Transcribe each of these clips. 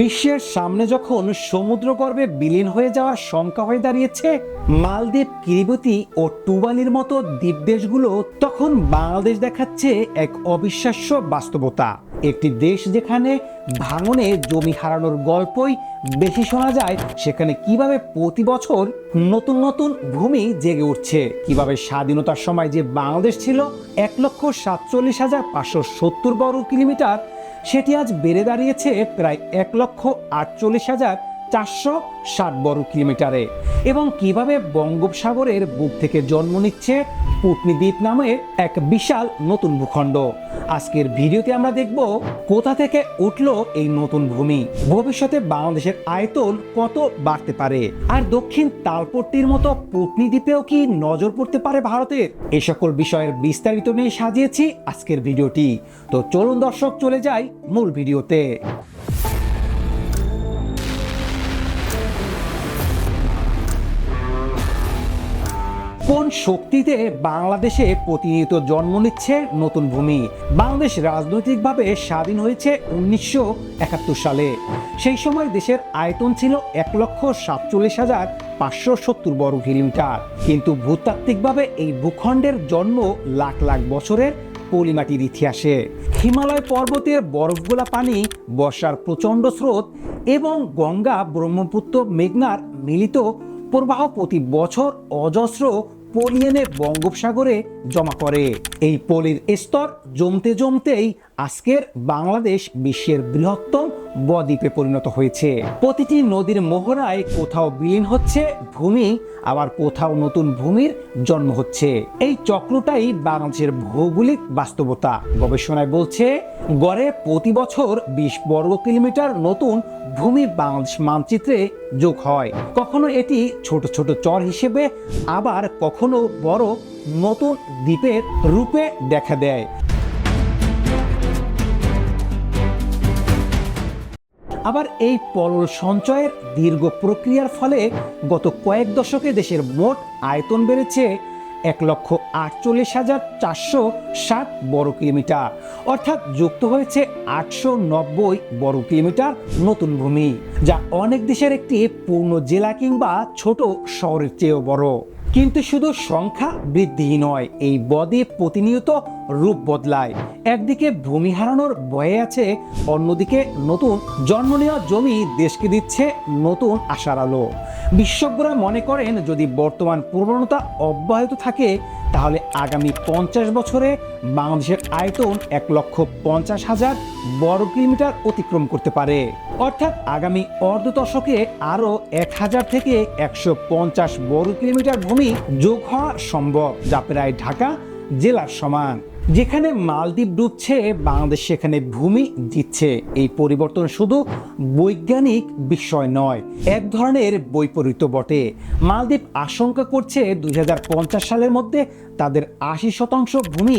বিশ্বের সামনে যখন সমুদ্রগর্ভে বিলীন হয়ে যাওয়ার শঙ্কা হয়ে দাঁড়িয়েছে, মালদ্বীপ, কিরিবতী ও টুবালির মতো দ্বীপ দেশগুলো, তখন বাংলাদেশ দেখাচ্ছে এক অবিশ্বাস্য বাস্তবতা। একটি দেশ যেখানে ভাঙনে জমি হারানোর গল্পই বেশি শোনা যায়, সেখানে কীভাবে প্রতি বছর নতুন নতুন ভূমি জেগে উঠছে, কীভাবে স্বাধীনতার সময় যে বাংলাদেশ ছিল এক লক্ষ সাতচল্লিশ হাজার পাঁচশো সত্তর বর্গ কিলোমিটার সেটি আজ বেড়ে দাঁড়িয়েছে প্রায় এক লক্ষ আটচল্লিশ হাজার চারশো ষাট বর্গ কিলোমিটারে। এবং কীভাবে বঙ্গোপসাগরের বুক থেকে জন্ম নিচ্ছে পুটনি দ্বীপ নামে এক বিশাল নতুন ভূখণ্ড। আজকের ভিডিওতে আমরা দেখব কোথা থেকে উঠল এই নতুন ভূমি। ভবিষ্যতে বাংলাদেশের আয়তন কত বাড়তে পারে? আর দক্ষিণ তালপট্টির মতো পুটনি দ্বীপেও কি নজর পড়তে পারে ভারতের এই সকল বিষয়ের বিস্তারিত নিয়ে সাজিয়েছি আজকের ভিডিওটি। তো চলুন দর্শক, চলে যাই মূল ভিডিওতে। কোন শক্তিতে বাংলাদেশে প্রতিনিয়ত জন্ম নিচ্ছে নতুন ভূমি? বাংলাদেশ রাজনৈতিকভাবে স্বাধীন হয়েছে উনিশশো একাত্তর সালে। সেই সময় দেশের আয়তন ছিল এক লক্ষ সাতচল্লিশ হাজার পাঁচশো সত্তর বর্গ কিলোমিটার। কিন্তু ভূতাত্ত্বিকভাবে এই ভূখণ্ডের জন্ম লাখ লাখ বছরের পলিমাটির ইতিহাসে। হিমালয় পর্বতের বরফগোলা পানি, বর্ষার প্রচণ্ড স্রোত এবং গঙ্গা ব্রহ্মপুত্র মেঘনার মিলিত প্রবাহ প্রতি বছর অজস্র পলি এনে বঙ্গোপসাগরে জমা করে এই পলির স্তর জমতে জমতেই আজকের বাংলাদেশ বিশ্বের বৃহত্তম বদ্বীপে পরিণত হয়েছে। প্রতিটি নদীর মোহরায় কোথাও বিলীন হচ্ছে ভূমি, আবার কোথাও নতুন ভূমির জন্ম হচ্ছে। এই চক্রটাই বাংলাদেশের ভৌগোলিক বাস্তবতা। গবেষণায় বলছে গড়ে প্রতি বছর বিশ বর্গ কিলোমিটার নতুন ভূমি বাংলাদেশ মানচিত্রে যোগ হয়। কখনো এটি ছোট ছোট চর হিসেবে, আবার কখনো বড় নতুন দ্বীপের রূপে দেখা দেয়। আবার এই পলল সঞ্চয়ের দীর্ঘ প্রক্রিয়ার ফলে গত কয়েক দশকে দেশের মোট আয়তন বেড়েছে এক লক্ষ আটচল্লিশ হাজার চারশো সাত বর্গ কিলোমিটার। অর্থাৎ যুক্ত হয়েছে আটশো নব্বই বর্গ কিলোমিটার নতুন ভূমি, যা অনেক দেশের একটি পূর্ণ জেলা কিংবা ছোট শহরের চেয়েও বড়। কিন্তু শুধু সংখ্যা বৃদ্ধি নয়, এই বদ্বীপ প্রতিনিয়ত রূপ বদলায়। একদিকে ভূমি হারানোর ভয়ে আছে, অন্যদিকে নতুন জন্ম নেওয়া জমি দেশকে দিচ্ছে নতুন আশার আলো। বিশেষজ্ঞরা মনে করেন, যদি বর্তমান প্রবণতা অব্যাহত থাকে, তাহলে আগামী পঞ্চাশ বছরে বাংলাদেশের আয়তন এক লক্ষ পঞ্চাশ হাজার বর্গ কিলোমিটার অতিক্রম করতে পারে। অর্থাৎ আগামী অর্ধ দশকে আরও এক হাজার থেকে একশো পঞ্চাশ বর্গ কিলোমিটার ভূমি যোগ হওয়া সম্ভব। যা প্রায় ঢাকা জেলার সমান। যেখানে মালদ্বীপ ডুবছে, বাংলাদেশ সেখানে ভূমি দিচ্ছে। এই পরিবর্তন শুধু বৈজ্ঞানিক বিষয় নয়, এক ধরনের বৈপরীত্য বটে। মালদ্বীপ আশঙ্কা করছে দুই হাজার পঞ্চাশ সালের মধ্যে তাদের আশি শতাংশ ভূমি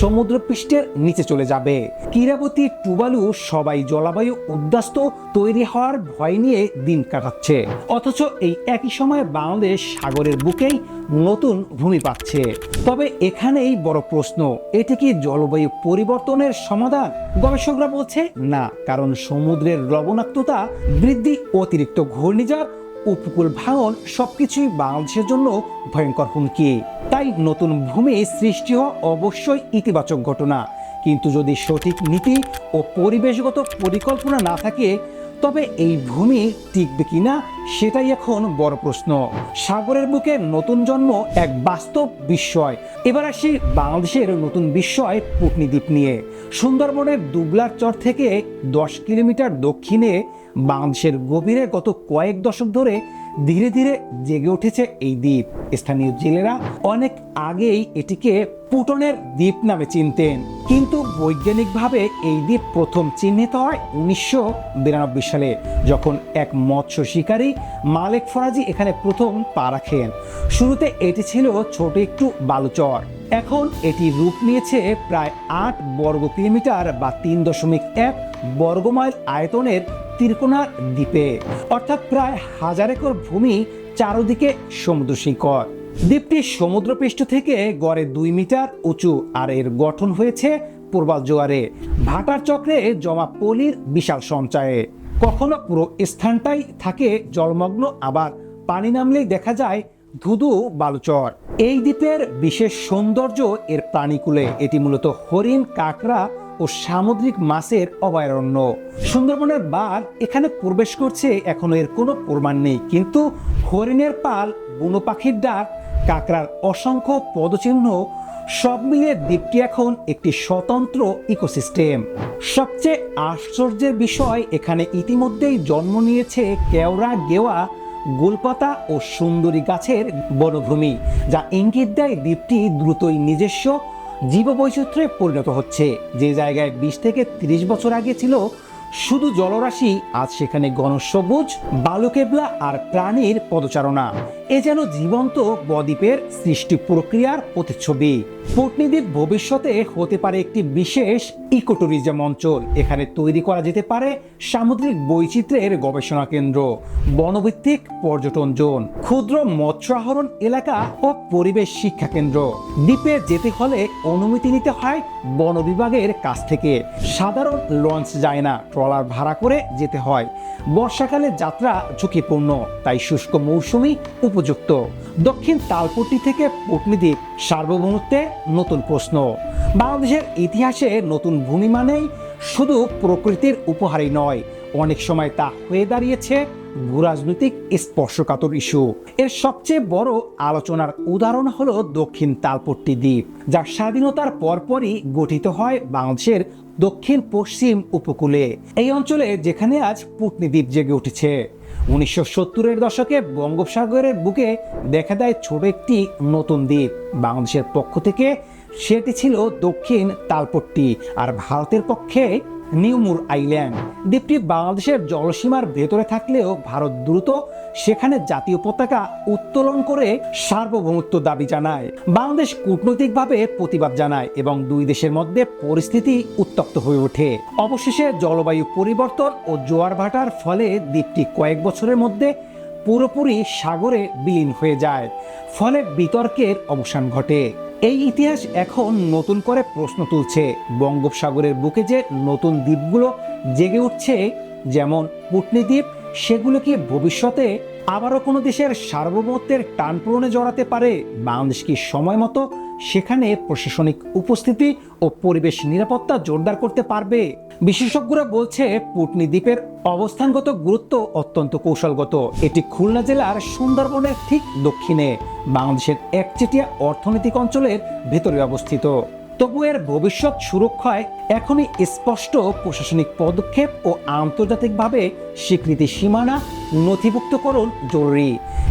সমুদ্রপৃষ্ঠের নিচে চলে যাবে। কিরাবতী টুবালু সবাই জলবায়ু উদ্বাস্ত তৈরি হওয়ার ভয় নিয়ে দিন কাটাচ্ছে। অথচ এই একই সময়ে বাংলাদেশ সাগরের বুকেই নতুন ভূমি পাচ্ছে। তবে এখানেই বড় প্রশ্ন এটি কি জলবায়ু পরিবর্তনের সমাধান? গবেষকরা বলছে না, কারণ সমুদ্রের লবণাক্ততা বৃদ্ধি, অতিরিক্ত ঘূর্ণিঝড়, উপকূল ভাঙন সবকিছুই বাংলাদেশের জন্য ভয়ঙ্কর হুমকি। তাই নতুন ভূমি সৃষ্টি হওয়া অবশ্যই ইতিবাচক ঘটনা। কিন্তু যদি সঠিক নীতি ও পরিবেশগত পরিকল্পনা না থাকে তবে এই ভূমি টিকবে কিনা সেটাই এখন বড় প্রশ্ন। সাগরের বুকে নতুন জন্ম এক বাস্তব বিস্ময়। এবার আসি বাংলাদেশের নতুন বিস্ময় পুটনি দ্বীপ নিয়ে। সুন্দরবনের দুবলার চর থেকে দশ কিলোমিটার দক্ষিণে বাংলাদেশের গভীরে গত কয়েক দশক ধরে ধীরে ধীরে জেগে উঠেছে এই দ্বীপ। স্থানীয় জেলেরা অনেক আগেই এটিকে পুটনের দ্বীপ নামে চিনতেন। কিন্তু বৈজ্ঞানিকভাবে এই দ্বীপ প্রথম চিহ্নিত হয় উনিশশো বিরানব্বই সালে, যখন এক মৎস্য শিকারী মালেক ফরাজি এখানে প্রথম পা রাখেন। শুরুতে এটি ছিল ছোট একটু বালুচর। এখন এটি রূপ নিয়েছে প্রায় আট বর্গ কিলোমিটার বা তিন দশমিক এক বর্গমাইল আয়তনের ত্রিকোণার দ্বীপে, অর্থাৎ প্রায় হাজার একর ভূমি চারদিকে সমুদ্র শিকড় দ্বীপটি সমুদ্রপৃষ্ঠ থেকে গড়ে দুই মিটার উঁচু আর এর গঠন হয়েছে পূর্বাল জোয়ারে। ভাটার চক্রে জমা পলির বিশাল সঞ্চয়ে। কখনো পুরো স্থানটাই থাকে জলমগ্ন, আবার পানি নামলেই দেখা যায় ধুধু বালুচর। এই দ্বীপের বিশেষ সৌন্দর্য এর প্রাণীকুলে। এটি মূলত হরিণ, কাঁকড়া ও সামুদ্রিক মাছের অভয়ারণ্য। সুন্দরবনের বাঘ এখানে প্রবেশ করছে এখনও এর কোনো প্রমাণ নেই। কিন্তু হরিণের পাল, বুনো পাখির ডাক, কাঁকড়ার অসংখ্য পদচিহ্ন, সব মিলিয়ে দ্বীপটি এখন একটি স্বতন্ত্র ইকোসিস্টেম। সবচেয়ে আশ্চর্যের বিষয়, এখানে ইতিমধ্যেই জন্ম নিয়েছে কেওড়া, গেওয়া, গোলপাতা ও সুন্দরী গাছের বনভূমি, যা ইঙ্গিত দেয় দ্বীপটি দ্রুতই নিজস্ব জীববৈচিত্র্যে পরিণত হচ্ছে। যে জায়গায় বিশ থেকে তিরিশ বছর আগে ছিল শুধু জলরাশি, আজ সেখানে গণসবুজ বালুকেবলা আর প্রাণীর পদচারণা। এ যেন জীবন্ত বদ্বীপের সৃষ্টি প্রক্রিয়ার প্রতিচ্ছবি। পটনীদ্বীপ ভবিষ্যতে হতে পারে একটি বিশেষ ইকোট্যুরিজম অঞ্চল। এখানে তৈরি করা যেতে পারে সামুদ্রিক বৈচিত্র্যের গবেষণা কেন্দ্র, বনভিত্তিক পর্যটন জোন, ক্ষুদ্র মৎস্য আহরণ এলাকা ও পরিবেশ শিক্ষা কেন্দ্র। দ্বীপে যেতে হলে অনুমতি নিতে হয় বন বিভাগের কাছ থেকে। সাধারণ লঞ্চ যায় না। ট্রলার ভাড়া করে যেতে হয়। বর্ষাকালে যাত্রা ঝুঁকিপূর্ণ, তাই শুষ্ক মৌসুমি উপযুক্ত। দক্ষিণ তালপট্টি থেকে পটনীদ্বীপ সার্বভৌমত্বে নতুন প্রশ্ন, বাংলাদেশের ইতিহাসে নতুন ভূমি মানেই শুধু প্রকৃতির উপহারই নয়, অনেক সময় তা হয়ে দাঁড়িয়েছে ভূরাজনৈতিক স্পর্শকাতর ইস্যু। এর সবচেয়ে বড় আলোচনার উদাহরণ হল দক্ষিণ তালপট্টি দ্বীপ, যা স্বাধীনতার পরপরই গঠিত হয় বাংলাদেশের দক্ষিণ পশ্চিম উপকূলে। এই অঞ্চলে যেখানে আজ পুটনি দ্বীপ জেগে উঠেছে। উনিশশো সত্তরের দশকে বঙ্গোপসাগরের বুকে দেখা দেয় ছোট একটি নতুন দ্বীপ। বাংলাদেশের পক্ষ থেকে সেটি ছিল দক্ষিণ তালপট্টি, আর ভারতের পক্ষে নিউমুর আইল্যান্ড। দ্বীপটি বাংলাদেশের জলসীমার ভেতরে থাকলেও ভারত দ্রুত সেখানে জাতীয় পতাকা উত্তোলন করে সার্বভৌমত্ব দাবি জানায়। বাংলাদেশ কূটনৈতিকভাবে প্রতিবাদ জানায় এবং দুই দেশের মধ্যে পরিস্থিতি উত্তপ্ত হয়ে ওঠে। অবশেষে জলবায়ু পরিবর্তন ও জোয়ার ভাটার ফলে দ্বীপটি কয়েক বছরের মধ্যে পুরোপুরি সাগরে বিলীন হয়ে যায়। ফলে বিতর্কের অবসান ঘটে। এই ইতিহাস এখন নতুন করে প্রশ্ন তুলছে। বঙ্গোপসাগরের বুকে যে নতুন দ্বীপগুলো জেগে উঠছে, যেমন পুটনি দ্বীপ, সেগুলো কি ভবিষ্যতে আবারও কোনো দেশের সার্বভৌমত্বের টান পূরণে জড়াতে পারে? বাংলাদেশ কি সময় মতো সেখানে প্রশাসনিক উপস্থিতি ও পরিবেশ নিরাপত্তা জোরদার করতে পারবে। বিশেষজ্ঞরা বলছে পুটনি দ্বীপের অবস্থানগত গুরুত্ব অত্যন্ত কৌশলগত। এটি খুলনা জেলার সুন্দরবনের ঠিক দক্ষিণে, বাংলাদেশের একচেটিয়া অর্থনৈতিক অঞ্চলের ভেতরে অবস্থিত। তবু এর ভবিষ্যৎ সুরক্ষায় এখনই স্পষ্ট প্রশাসনিক পদক্ষেপ ও আন্তর্জাতিকভাবে স্বীকৃতি সীমানা নথিভুক্তকরণ জরুরি।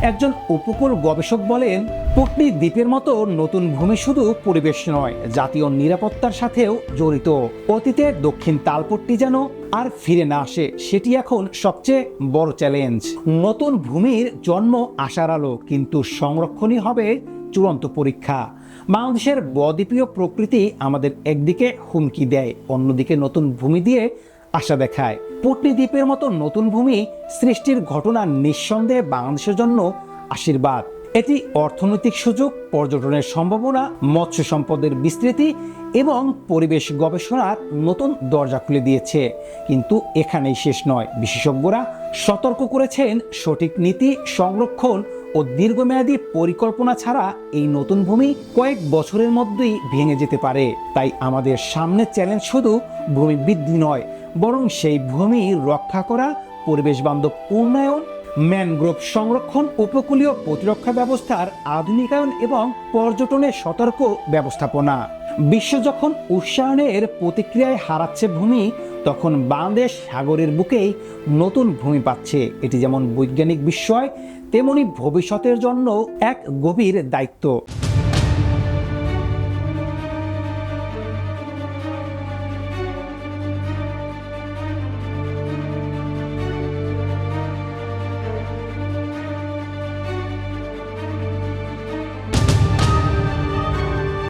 একজন উপকূল গবেষক বলেন পটনি দ্বীপের মতো নতুন ভূমি শুধু পরিবেশ নয়, জাতীয় নিরাপত্তার সাথেও জড়িত। অতীতে দক্ষিণ তালপট্টি যেন আর ফিরে না আসে, সেটি এখন সবচেয়ে বড় চ্যালেঞ্জ। নতুন ভূমির জন্ম আশার আলো, কিন্তু সংরক্ষণই হবে চূড়ান্ত পরীক্ষা। বাংলাদেশের বদ্বীপীয় প্রকৃতি আমাদের একদিকে হুমকি দেয়, অন্যদিকে নতুন ভূমি দিয়ে আশা দেখায়। পটনি দ্বীপের মতো নতুন ভূমি সৃষ্টির ঘটনা নিঃসন্দেহে বাংলাদেশের জন্য আশীর্বাদ। এটি অর্থনৈতিক সুযোগ, পর্যটনের সম্ভাবনা, মৎস্য সম্পদের বিস্তৃতি এবং পরিবেশ গবেষণার নতুন দরজা খুলে দিয়েছে। কিন্তু এখানেই শেষ নয়। বিশেষজ্ঞরা সতর্ক করেছেন সঠিক নীতি সংরক্ষণ ও দীর্ঘমেয়াদী পরিকল্পনা ছাড়া এই নতুন ভূমি কয়েক বছরের মধ্যেই ভেঙে যেতে পারে। তাই আমাদের সামনে চ্যালেঞ্জ শুধু ভূমি বৃদ্ধি নয়, বরং সেই ভূমি রক্ষা করা, পরিবেশ বান্ধব উন্নয়ন, ম্যানগ্রোভ সংরক্ষণ উপকূলীয় প্রতিরক্ষা ব্যবস্থার আধুনিকায়ন এবং পর্যটনের সতর্ক ব্যবস্থাপনা। বিশ্ব যখন উচ্চারণের প্রতিক্রিয়ায় হারাচ্ছে ভূমি, তখন বাংলাদেশ সাগরের বুকেই নতুন ভূমি পাচ্ছে। এটি যেমন বৈজ্ঞানিক বিস্ময়, তেমনি ভবিষ্যতের জন্য এক গভীর দায়িত্ব।